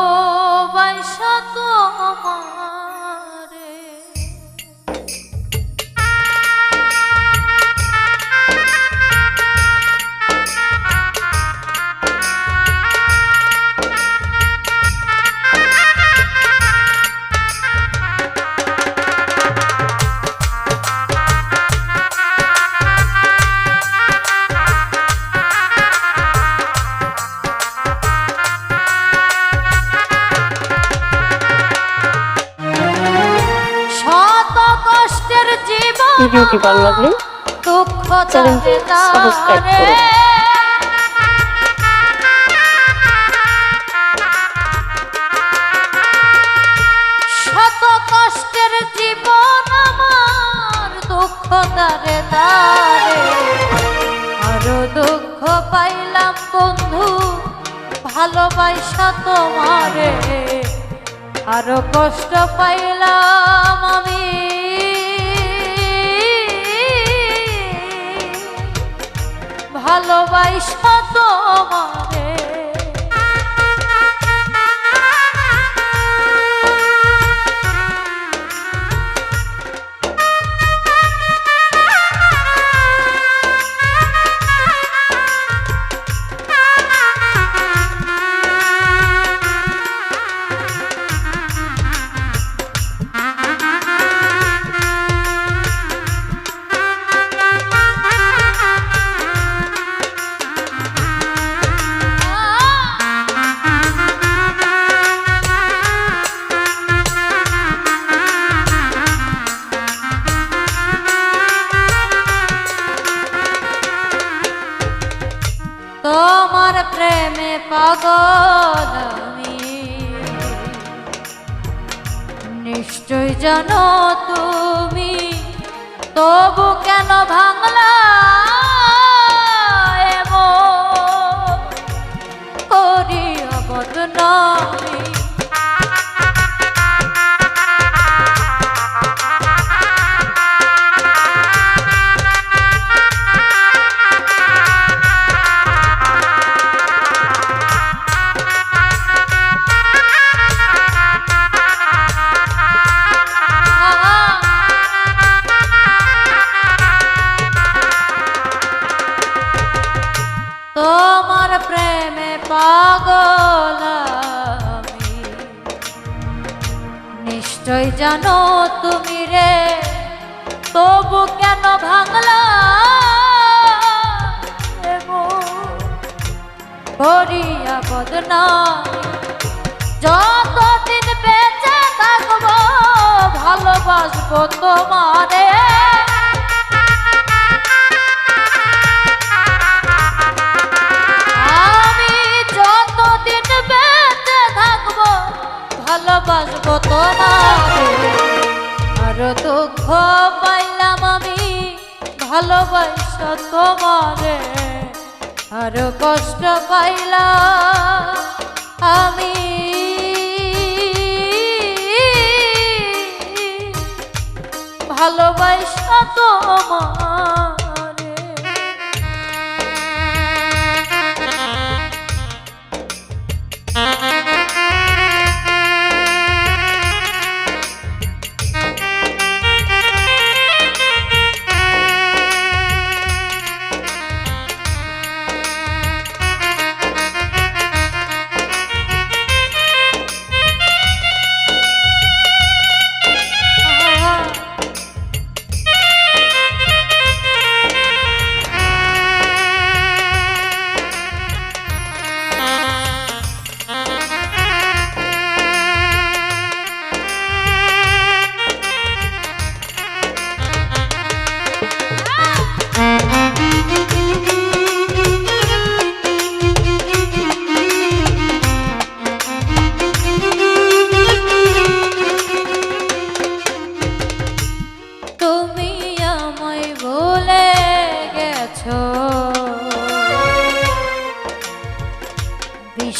ভালোবাসা তোমারে। শত কষ্টের জীবন আমার দুঃখ দারে দারে। আরও দুঃখ পাইলাম বন্ধু, ভালোবাসা তোমারে। আরও কষ্ট পাইলাম আমি। ভালোবাসা তোমারে তোমার প্রেমে পাগল আমি। নিশ্চয় জানো তুমি তবু কেন ভাঙলা এমন? করিয়া করিয়া বদনামি যতদিন বেঁচে থাকব, ভালোবাসবো তোমারে। আমি যতদিন বেঁচে থাকব, ভালোবাসবো তোমারে। আর দুঃখ পাইলাম আমি, ভালোবাসা তোমারে। আর কষ্ট পাইলাম।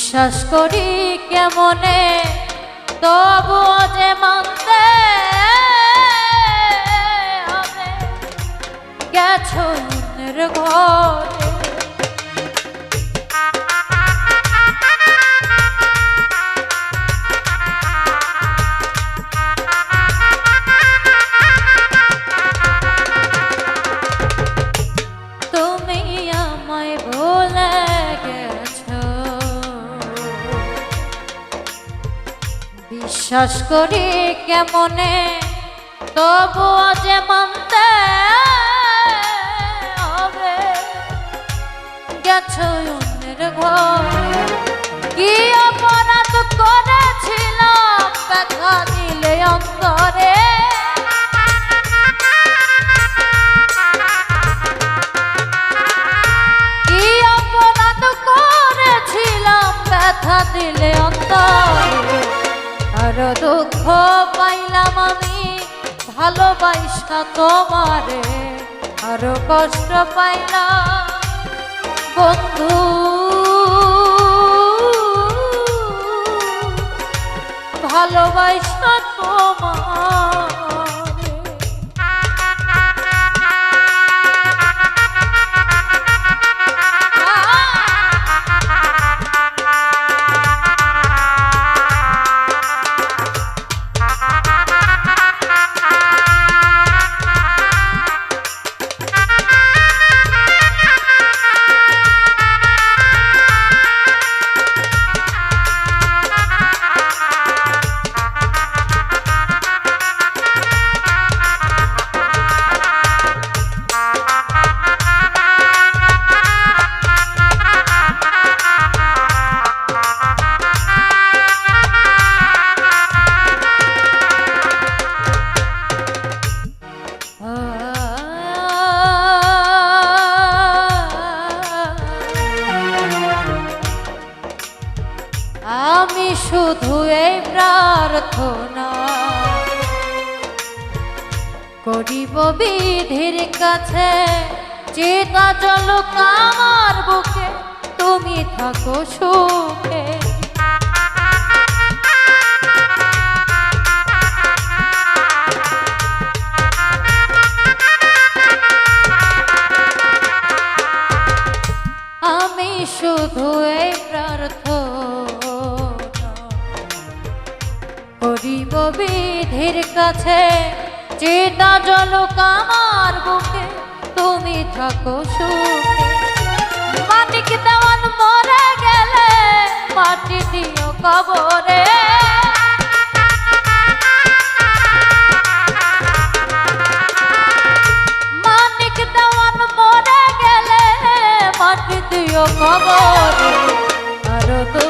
বিশ্বাস করি কেমনে? তবু যে মানতে গেছ ঘরে। বিশ্বাস করি কেমনে? তবুও যে মানতে হবে। গেছো অন্যের ঘরে কি অপরাধ করেছিলাম? ব্যথা দিলে অন্তরে। দিলে অন্তরে। আরও দুঃখ পাইলাম আমি ভালোবাসা তোমারে। আরও কষ্ট পাইলাম। বন্ধু ভালোবাসা তোমারে শুধু এই প্রার্থনা। করিব বিধির কাছে চেতা চলো আমার বুকে তুমি থাকো সুখে। বিধির কাছে চিতা জলক আমার বুকে, তুমি থাকো সুখে। মাটিক মরে গেলে, মাটি দিও কবরে। মানিক দেওয়ান গেলে আরও দুঃখ